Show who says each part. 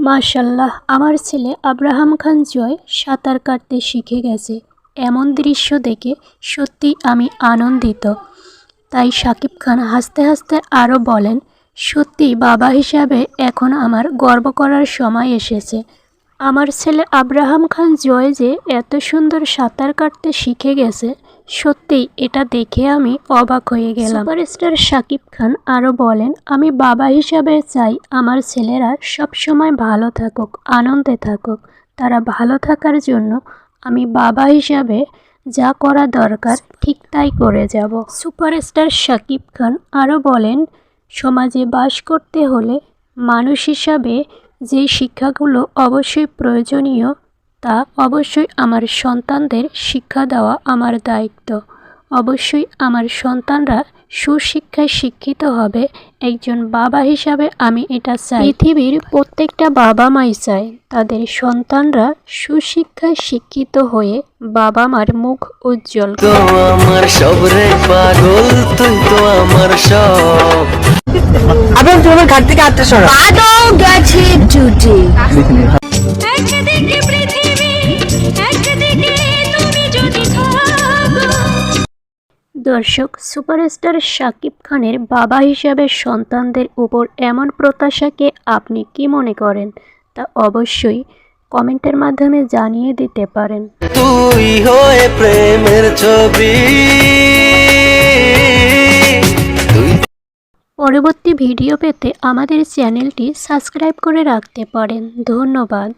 Speaker 1: মাশাল্লাহ, আমার ছেলে আব্রাহাম খান জয় সাঁতার কাটতে শিখে গেছে। এমন দৃশ্য দেখে সত্যি আমি আনন্দিত। তাই সাকিব খান হাসতে হাসতে আরও বলেন সত্যি বাবা হিসাবে এখন আমার গর্ব করার সময় এসেছে। আমার ছেলে আব্রাহাম খান জয় যে এত সুন্দর সাঁতার কাটতে শিখে গেছে সত্যিই এটা দেখে আমি অবাক হয়ে গেলাম। সুপারস্টার শাকিব খান আরও বলেন, আমি বাবা হিসাবে চাই আমার ছেলেরা সবসময় ভালো থাকুক, আনন্দে থাকুক। তারা ভালো থাকার জন্য আমি বাবা হিসাবে যা করা দরকার ঠিক তাই করে যাব। সুপারস্টার শাকিব খান আরও বলেন, সমাজে বাস করতে হলে মানুষ হিসাবে যে শিক্ষাগুলো অবশ্যই প্রয়োজনীয় তা অবশ্যই আমার সন্তানদের শিক্ষা দেওয়া আমার দায়িত্ব। অবশ্যই আমার সন্তানরা সুশিক্ষায় শিক্ষিত হবে। একজন বাবা হিসাবে আমি এটা চাই। পৃথিবীর প্রত্যেকটা বাবা মাই চায়। তাদের সন্তানরা সুশিক্ষায় শিক্ষিত হয়ে বাবা মার মুখ উজ্জ্বল
Speaker 2: তো আমার সব রে পাগল তুই তো আমার সব।
Speaker 3: আবার তোমার ঘাট থেকে আটটা সরা।
Speaker 1: দর্শক সুপারস্টার শাকিব খানের বাবা হিসাবে সন্তানদের উপর এমন প্রত্যাশাকে আপনি কি মনে করেন? তা অবশ্যই কমেন্টের মাধ্যমে জানিয়ে দিতে পারেন।
Speaker 2: তুই হয়ে প্রেমের ছবি।
Speaker 1: পরবর্তী ভিডিও পেতে আমাদের চ্যানেলটি সাবস্ক্রাইব করে রাখতে পারেন। ধন্যবাদ।